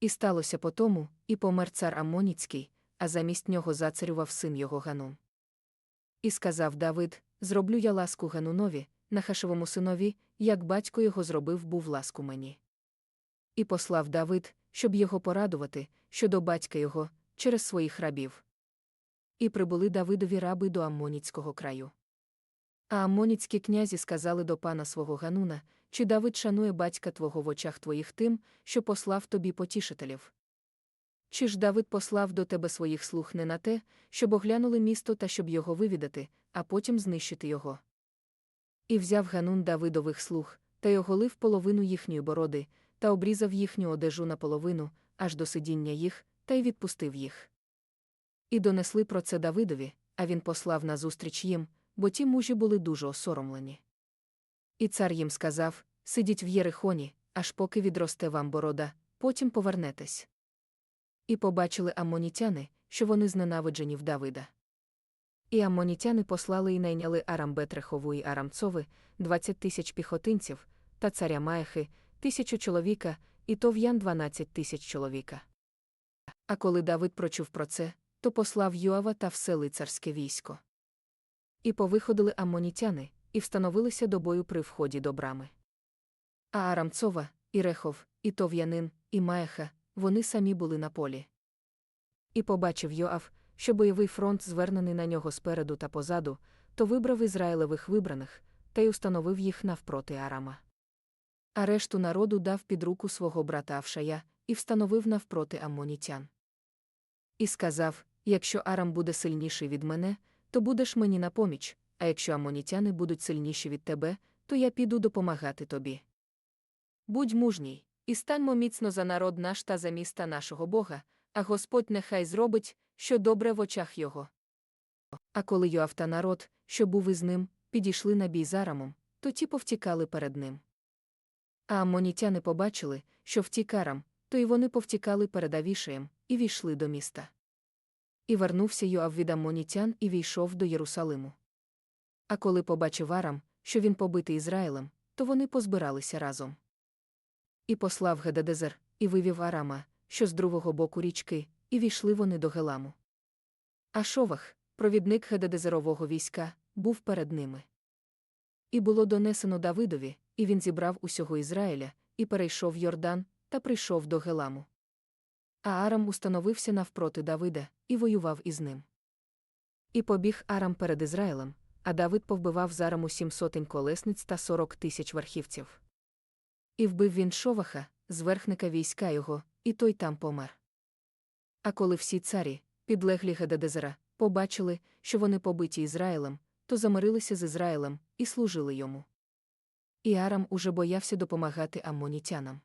І сталося по тому, і помер цар Аммоніцький, а замість нього зацарював син його Ганун. І сказав Давид: Зроблю я ласку Ганунові, Нахашевому синові, як батько його зробив був ласку мені. І послав Давид, щоб його порадувати, щодо батька його, через своїх рабів. І прибули Давидові раби до Аммоніцького краю. А аммоніцькі князі сказали до пана свого Гануна, чи Давид шанує батька твого в очах твоїх тим, що послав тобі потішителів. Чи ж Давид послав до тебе своїх слуг не на те, щоб оглянули місто та щоб його вивідати, а потім знищити його. І взяв Ганун Давидових слуг, та й оголив половину їхньої бороди, та обрізав їхню одежу наполовину, аж до сидіння їх, та й відпустив їх. І донесли про це Давидові, а він послав назустріч їм, бо ті мужі були дуже осоромлені. І цар їм сказав: Сидіть в Єрихоні, аж поки відросте вам борода, потім повернетесь. І побачили аммонітяни, що вони зненавиджені в Давида. І аммонітяни послали і найняли Арам Бетрехову і Арамцови, двадцять тисяч піхотинців, та царя Маєхи, тисячу чоловіка, і тов'ян дванадцять тисяч чоловіка. А коли Давид прочув про це, то послав Йоава та все лицарське військо. І повиходили аммонітяни, і встановилися до бою при вході до брами. А Арамцова, і Рехов, і Тов'янин, і Маєха, вони самі були на полі. І побачив Йоав, що бойовий фронт звернений на нього спереду та позаду, то вибрав Ізраїлевих вибраних, та й установив їх навпроти Арама. А решту народу дав під руку свого брата Авшая і встановив навпроти аммонітян. І сказав: Якщо Арам буде сильніший від мене, то будеш мені на поміч, а якщо амонітяни будуть сильніші від тебе, то я піду допомагати тобі. Будь мужній, і станьмо міцно за народ наш та за міста нашого Бога, а Господь нехай зробить, що добре в очах його. А коли Йоав та народ, що був із ним, підійшли на бій з Арамом, то ті повтікали перед ним. А аммонітяни побачили, що втік Арам, то й вони повтікали перед Авішеєм, і війшли до міста. І вернувся Йоав від аммонітян і війшов до Єрусалиму. А коли побачив Арам, що він побитий Ізраїлем, то вони позбиралися разом. І послав Гедадезер, і вивів Арама, що з другого боку річки, і війшли вони до Геламу. А Шовах, провідник Гедадезерового війська, був перед ними. І було донесено Давидові, і він зібрав усього Ізраїля, і перейшов Йордан, та прийшов до Геламу. А Арам установився навпроти Давида, і воював із ним. І побіг Арам перед Ізраїлем, а Давид повбивав з Араму сім сотень колесниць та сорок тисяч верхівців. І вбив він Шоваха, зверхника війська його, і той там помер. А коли всі царі, підлеглі Гедадезера, побачили, що вони побиті Ізраїлем, то замирилися з Ізраїлем і служили йому. І Арам уже боявся допомагати аммонітянам.